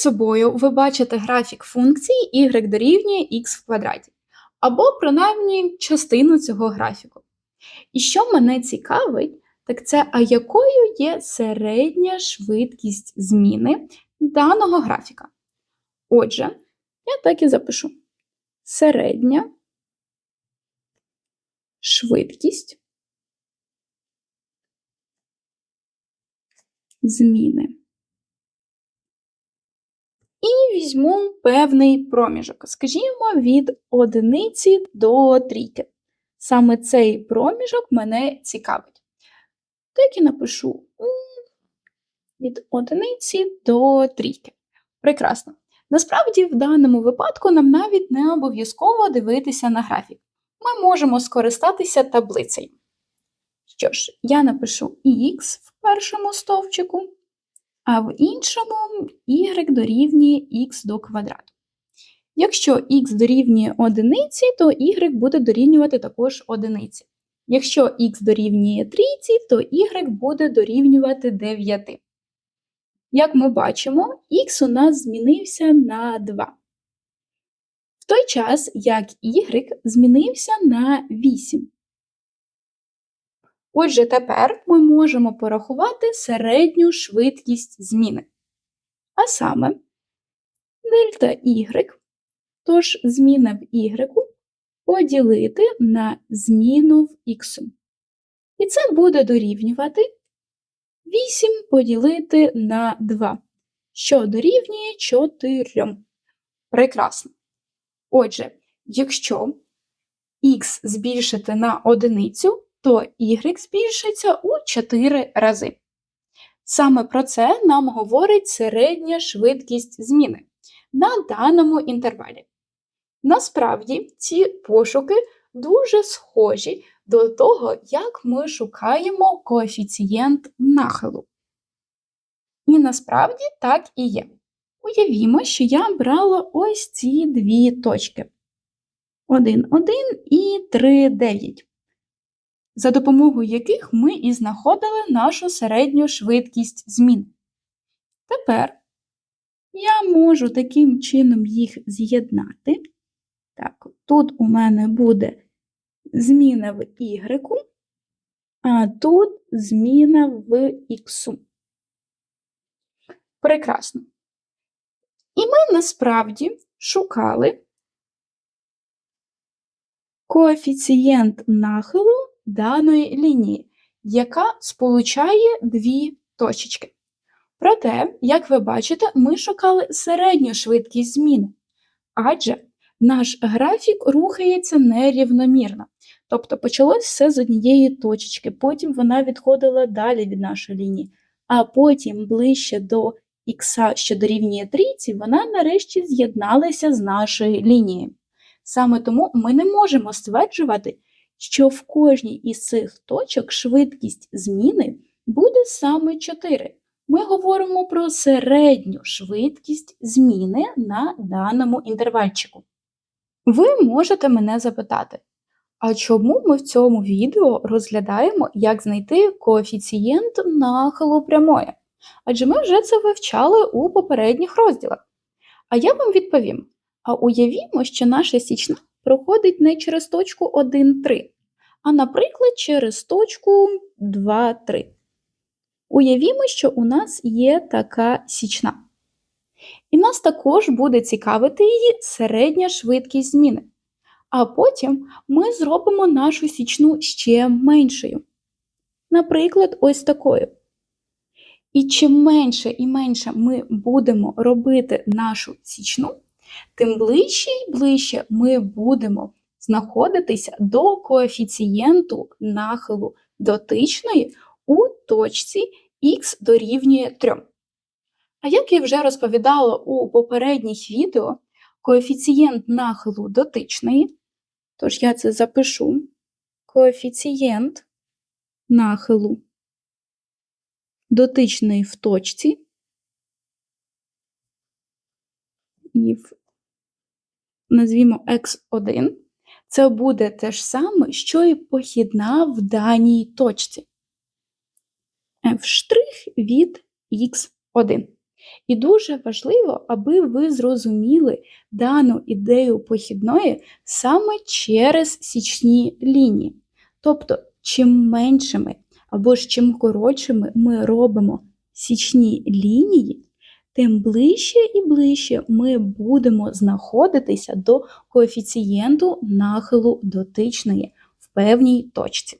собою ви бачите графік функції y дорівнює x в квадраті, або принаймні частину цього графіку. І що мене цікавить, так це а якою є середня швидкість зміни даного графіка. Отже, я так і запишу: середня швидкість зміни. І візьму певний проміжок, скажімо, від одиниці до трійки. Саме цей проміжок мене цікавить. Так і напишу від одиниці до трійки. Прекрасно. Насправді, в даному випадку нам навіть не обов'язково дивитися на графік. Ми можемо скористатися таблицею. Що ж, я напишу х в першому стовпчику, а в іншому y дорівнює х до квадрату. Якщо х дорівнює одиниці, то y буде дорівнювати також одиниці. Якщо х дорівнює трійці, то y буде дорівнювати 9. Як ми бачимо, х у нас змінився на 2. В той час, як y змінився на 8. Отже, тепер ми можемо порахувати середню швидкість зміни. А саме дельта y, тож зміна в y поділити на зміну в x. І це буде дорівнювати 8 поділити на 2, що дорівнює 4. Прекрасно. Отже, якщо х збільшити на одиницю, то y збільшиться у 4 рази. Саме про це нам говорить середня швидкість зміни на даному інтервалі. Насправді, ці пошуки дуже схожі до того, як ми шукаємо коефіцієнт нахилу. І насправді так і є. Уявімо, що я брала ось ці дві точки 1, 1 і 3, 9 за допомогою яких ми і знаходили нашу середню швидкість змін. Тепер я можу таким чином їх з'єднати. Так, тут у мене буде зміна в y, а тут зміна в x. Прекрасно. І ми насправді шукали коефіцієнт нахилу даної лінії, яка сполучає дві точечки. Проте, як ви бачите, ми шукали середню швидкість зміни, адже наш графік рухається нерівномірно. Тобто почалось все з однієї точечки, потім вона відходила далі від нашої лінії, а потім ближче до х, що дорівнює трійці, вона нарешті з'єдналася з нашою лінією. Саме тому ми не можемо стверджувати, що в кожній із цих точок швидкість зміни буде саме 4. Ми говоримо про середню швидкість зміни на даному інтервальчику. Ви можете мене запитати, а чому ми в цьому відео розглядаємо, як знайти коефіцієнт нахилу прямої? Адже ми вже це вивчали у попередніх розділах. А я вам відповім: а уявімо, що наша січна проходить не через точку 1, 3, а, наприклад, через точку 2, 3. Уявімо, що у нас є така січна. І нас також буде цікавити її середня швидкість зміни. А потім ми зробимо нашу січну ще меншою. Наприклад, ось такою. І чим менше і менше ми будемо робити нашу січну, тим ближче і ближче ми будемо знаходитися до коефіцієнту нахилу дотичної у точці х дорівнює 3. А як я вже розповідала у попередніх відео, коефіцієнт нахилу дотичної, тож я це запишу, коефіцієнт нахилу дотичної в точці і в, назвімо x1, це буде те ж саме, що і похідна в даній точці. f' від x1. І дуже важливо, аби ви зрозуміли дану ідею похідної саме через січні лінії. Тобто, чим меншими або ж чим коротшими ми робимо січні лінії, тим ближче і ближче ми будемо знаходитися до коефіцієнту нахилу дотичної в певній точці.